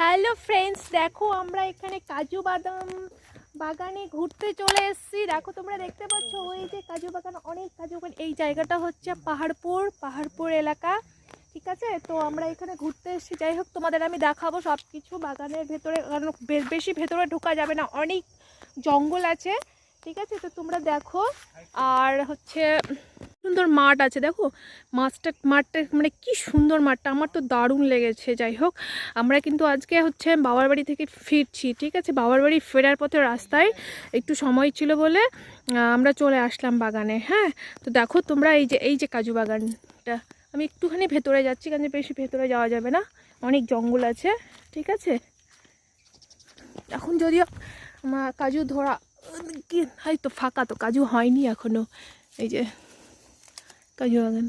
Hello friends দেখো, আমরা এখানে কাজু বাদাম বাগানে ঘুরতে চলে এসেছি। দেখো, তোমরা দেখতে পাচ্ছ ওই যে কাজু বাগান, অনেক কাজু বাগান। এই জায়গাটা হচ্ছে পাহাড়পুর পাহাড়পুর এলাকা। ঠিক আছে? তো আমরা এখানে ঘুরতে এসেছি। যাই হোক, তোমাদের আমি দেখাবো সব কিছু বাগানের ভেতরে। কারণ বেশি ভেতরে ঢোকা যাবে না, অনেক জঙ্গল আছে। ঠিক আছে? তো তোমরা দেখো। আর হচ্ছে সুন্দর মাঠ আছে, দেখো? মাছটা, মাঠটা মানে কি সুন্দর মাঠটা, আমার তো দারুণ লেগেছে, যাই হোক। আমরা কিন্তু আজকে হচ্ছে বাবার বাড়ি থেকে ফিরছি, ঠিক আছে? বাবার বাড়ি ফেরার পথে রাস্তায় একটু সময় ছিল বলে আমরা চলে আসলাম বাগানে হ্যাঁ? তো দেখো তোমরা এই যে এই যে কাজু বাগানটা, আমি একটুখানি ভেতরে যাচ্ছি, কারণ বেশি ভেতরে যাওয়া যাবে না। অনেক জঙ্গল আছে, ঠিক আছে? এখন যদিও কাজু ধরা কি হয়তো ফাঁকা তো, কাজু হয়নি এখনও। এই যে কাজু বাগান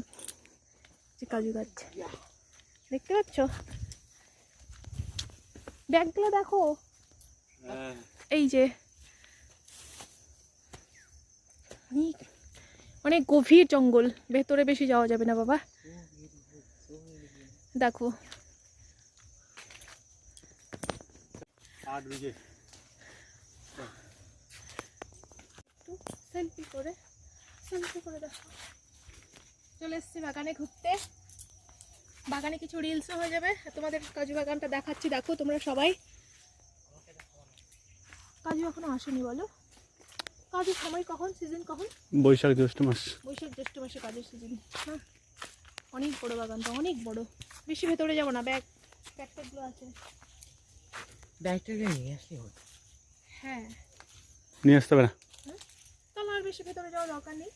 যে কাজু গাছ দেখতে পাচ্ছ ব্যাগগুলো দেখো এই যে অনেক অনেক গভীর জঙ্গল ভেতরে বেশি যাওয়া যাবে না বাবা দেখো সেলফি করে সেলফি করে দেখো চলে এসছি বাগানে ঘুরতে। বাগানে কিছু রিলসও হয়ে যাবে। তোমাদের কাজু বাগানটা দেখাচ্ছি। দেখো তোমরা সবাই। কাজু এখনও আসেনি বলো। কাজু সময় কখন? সিজন কখন? বৈশাখ জ্যৈষ্ঠ মাস। বৈশাখ জ্যৈষ্ঠ মাসে কাজের সিজন হ্যাঁ। অনেক বড় বাগানটা অনেক বড়। বেশি ভেতরে যাব না ব্যাগ ব্যাগ ট্যাগগুলো আছে। ডাক্তারকে নিয়ে আসলে হ্যাঁ। নিয়ে আসতে হবে না? তাহলে আর বেশি ভেতরে যাওয়ার দরকার নেই।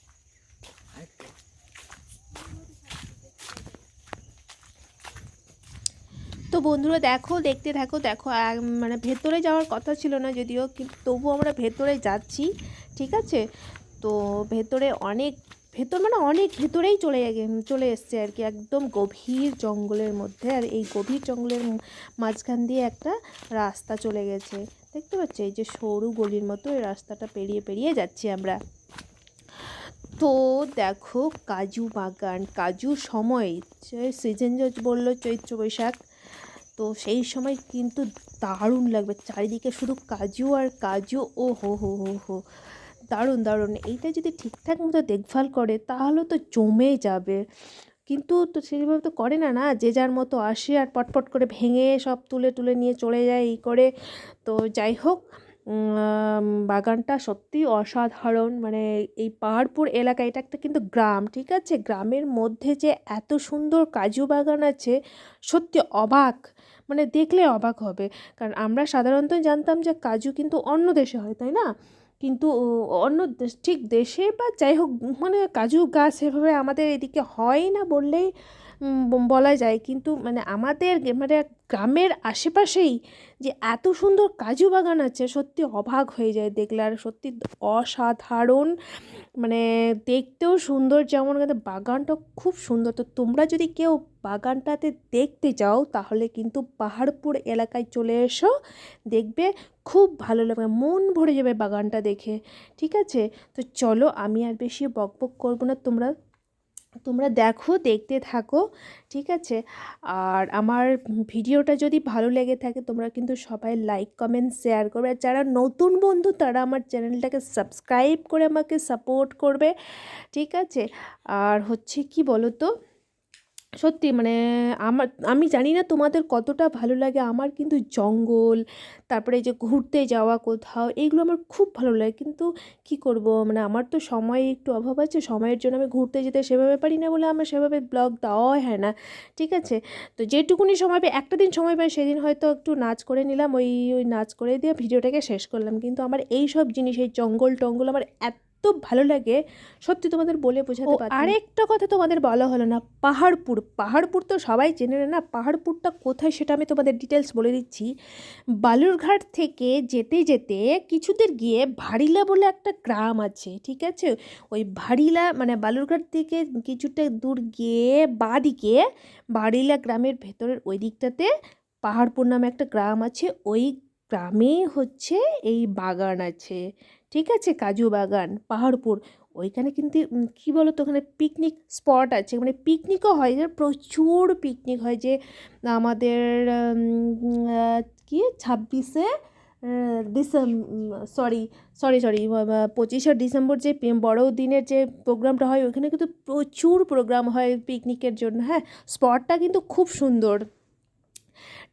তো বন্ধুরা দেখো, দেখতে থাকো, দেখো মানে ভেতরে যাওয়ার কথা ছিল না যদিও কিন্তু তবু আমরা ভেতরে যাচ্ছি, ঠিক আছে? তো ভেতরে অনেক, ভেতর মানে অনেক ভেতরেই চলে চলে এসছে আর কি, একদম গভীর জঙ্গলের মধ্যে। আর এই গভীর জঙ্গলের মাঝখান দিয়ে একটা রাস্তা চলে গেছে। দেখতে পাচ্ছ? এই যে সরু গলির মতো এই রাস্তাটা পেরিয়ে পেরিয়ে যাচ্ছি আমরা। তো দেখো, কাজু বাগান, কাজু সময় সিজন বলল চৈত্র বৈশাখ। তো সেই সময় কিন্তু দারুণ লাগবে। চারিদিকে শুধু কাজু আর কাজু, ও হো হো হো হো। দারুণ দারুণ। এইটা যদি ঠিকঠাক মতো দেখভাল করে, তাহলে তো জমে যাবে। কিন্তু তো সেইভাবে তো করে না না? যে যার মতো আসে আর পটপট করে ভেঙে সব তুলে তুলে নিয়ে চলে যায় এই করে। তো যাই হোক বাগানটা সত্যি অসাধারণ। মানে এই পাহাড়পুর এলাকা, এটা একটা কিন্তু গ্রাম, ঠিক আছে? গ্রামের মধ্যে যে এত সুন্দর কাজু বাগান আছে, সত্যি অবাক। মানে দেখলে অবাক হবে। কারণ আমরা সাধারণত জানতাম যে কাজু কিন্তু অন্য দেশে হয়, তাই না? কিন্তু অন্য ঠিক দেশে বা যাই হোক মানে কাজু গাছ সেভাবে আমাদের এদিকে হয় না বললেই বলা যায়। কিন্তু মানে আমাদের মানে গ্রামের আশেপাশেই যে এত সুন্দর কাজু বাগান আছে, সত্যি অবাক হয়ে যায় দেখলে। আর সত্যি অসাধারণ মানে দেখতেও সুন্দর। যেমন বাগানটা খুব সুন্দর। তো তোমরা যদি কেউ বাগানটাতে দেখতে যাও, তাহলে কিন্তু পাহাড়পুর এলাকায় চলে এসো, দেখবে খুব ভালো লাগবে। মন ভরে যাবে বাগানটা দেখে। ঠিক আছে? তো চলো, আমি আর বেশি বক বক করব না। তোমরা তোমরা দেখো, দেখতে থাকো, ঠিক আছে? আর আমার ভিডিওটা যদি ভালো লেগে থাকে, তোমরা কিন্তু সবাই লাইক কমেন্ট শেয়ার করবে। আর যারা নতুন বন্ধু, তারা আমার চ্যানেলটাকে সাবস্ক্রাইব করে আমাকে সাপোর্ট করবে, ঠিক আছে? আর হচ্ছে কি বলো তো সত্যি মানে আমার, আমি জানি না তোমাদের কতটা ভালো লাগে। আমার কিন্তু জঙ্গল, তারপরে যে ঘুরতে যাওয়া কোথাও এইগুলো আমার খুব ভালো লাগে। কিন্তু কি করব? মানে আমার তো সময় একটু অভাব আছে, সময়ের জন্য আমি ঘুরতে যেতে সেভাবে পারি না বলে আমার সেভাবে ব্লগ দেওয়াই হয় না। ঠিক আছে? তো যেটুকুনি সময় পাই, একটা দিন সময় পাই, সেদিন হয়তো একটু নাচ করে নিলাম, ওই ওই নাচ করে দিয়ে ভিডিওটাকে শেষ করলাম। কিন্তু আমার এই সব জিনিস, এই জঙ্গল টঙ্গল আমার এত ভালো লাগে। সত্যি তোমাদের বলে বোঝাতে পারি আরেকটা কথা তোমাদের বলা হলো না পাহাড়পুর। পাহাড়পুর তো সবাই জেনে নেয় না পাহাড়পুরটা কোথায় সেটা আমি তোমাদের ডিটেলস বলে দিচ্ছি। বালুরঘাট থেকে যেতে যেতে কিছুদের গিয়ে ভাড়িলা বলে একটা গ্রাম আছে ঠিক আছে? ওই ভাড়িলা মানে বালুরঘাট থেকে কিছুটা দূর গিয়ে বাঁদিকে বাড়িলা গ্রামের ভেতরের ওই দিকটাতে পাহাড়পুর নামে একটা গ্রাম আছে। ওই গ্রামেই হচ্ছে এই বাগান আছে। ঠিক আছে, কাজু বাগান, পাহাড়পুর, ওইখানে কিন্তু কি বলো তো ওখানে পিকনিক স্পট আছে। মানে পিকনিকও হয়, যে প্রচুর পিকনিক হয় যে আমাদের কি, ছাব্বিশে ডিসেম সরি সরি সরি পঁচিশে ডিসেম্বর যে বড়দিনের যে প্রোগ্রামটা হয়, ওখানে কিন্তু প্রচুর প্রোগ্রাম হয় পিকনিকের জন্য। হ্যাঁ স্পটটা কিন্তু খুব সুন্দর।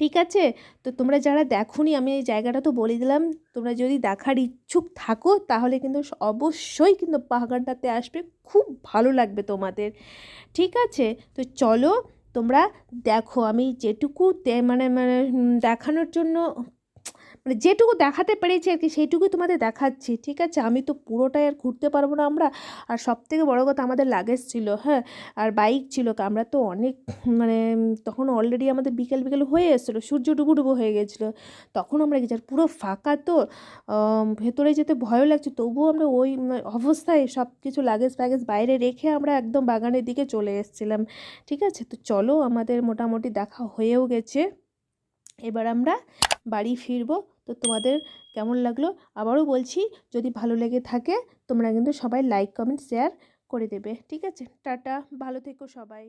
ঠিক আছে? তো তোমরা যারা দেখোনি, আমি এই জায়গাটা তো বলে দিলাম, তোমরা যদি দেখার ইচ্ছুক থাকো, তাহলে কিন্তু অবশ্যই কিন্তু বাগানটাতে আসবে, খুব ভালো লাগবে তোমাদের। ঠিক আছে? তো চলো তোমরা দেখো, আমি যেটুকু মানে মানে দেখানোর জন্য মানে যেটুকু দেখাতে পেরেছি আর কি, সেইটুকুই তোমাদের দেখাচ্ছি, ঠিক আছে? আমি তো পুরোটাই আর ঘুরতে পারব না আমরা। আর সব থেকে বড়ো কথা আমাদের লাগেজ ছিল হ্যাঁ? আর বাইক ছিল আমরা তো অনেক মানে তখন অলরেডি আমাদের বিকেল বিকেল হয়ে এসেছিল, সূর্য ডুবু ডুবু হয়ে গেছিল। তখন আমরা গেছি, আর পুরো ফাঁকা তো ভেতরে যেতে ভয়ও লাগছে। তবুও আমরা ওই অবস্থায় সব কিছু লাগেজ ফ্যাগেজ বাইরে রেখে আমরা একদম বাগানের দিকে চলে এসেছিলাম, ঠিক আছে? তো চলো, আমাদের মোটামুটি দেখা হয়েও গেছে। এবার আমরা বাড়ি ফিরবো। তো তোমাদের কেমন লাগল? আবারও বলছি, যদি ভালো লেগে থাকে, তোমরা কিন্তু সবাই লাইক কমেন্ট শেয়ার করে দেবে। ঠিক আছে? টাটা। ভালো থেকো সবাই।